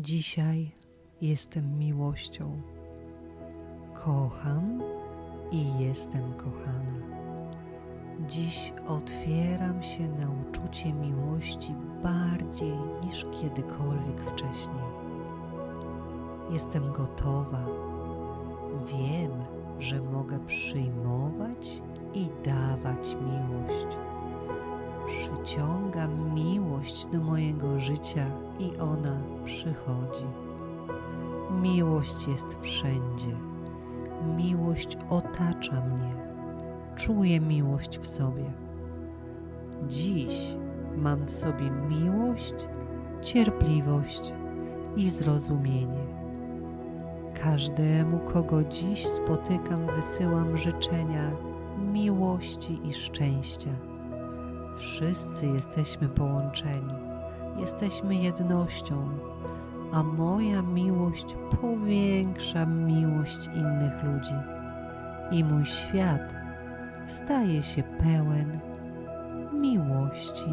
Dzisiaj jestem miłością. Kocham i jestem kochana. Dziś otwieram się na uczucie miłości bardziej niż kiedykolwiek wcześniej. Jestem gotowa. Wiem, że mogę przyjmować i dawać miłość. Przyciągam miłość do mojego życia i ona przychodzi. Miłość jest wszędzie. Miłość otacza mnie. Czuję miłość w sobie. Dziś mam w sobie miłość, cierpliwość i zrozumienie. Każdemu, kogo dziś spotykam, wysyłam życzenia miłości i szczęścia. Wszyscy jesteśmy połączeni, jesteśmy jednością, a moja miłość powiększa miłość innych ludzi. I mój świat staje się pełen miłości.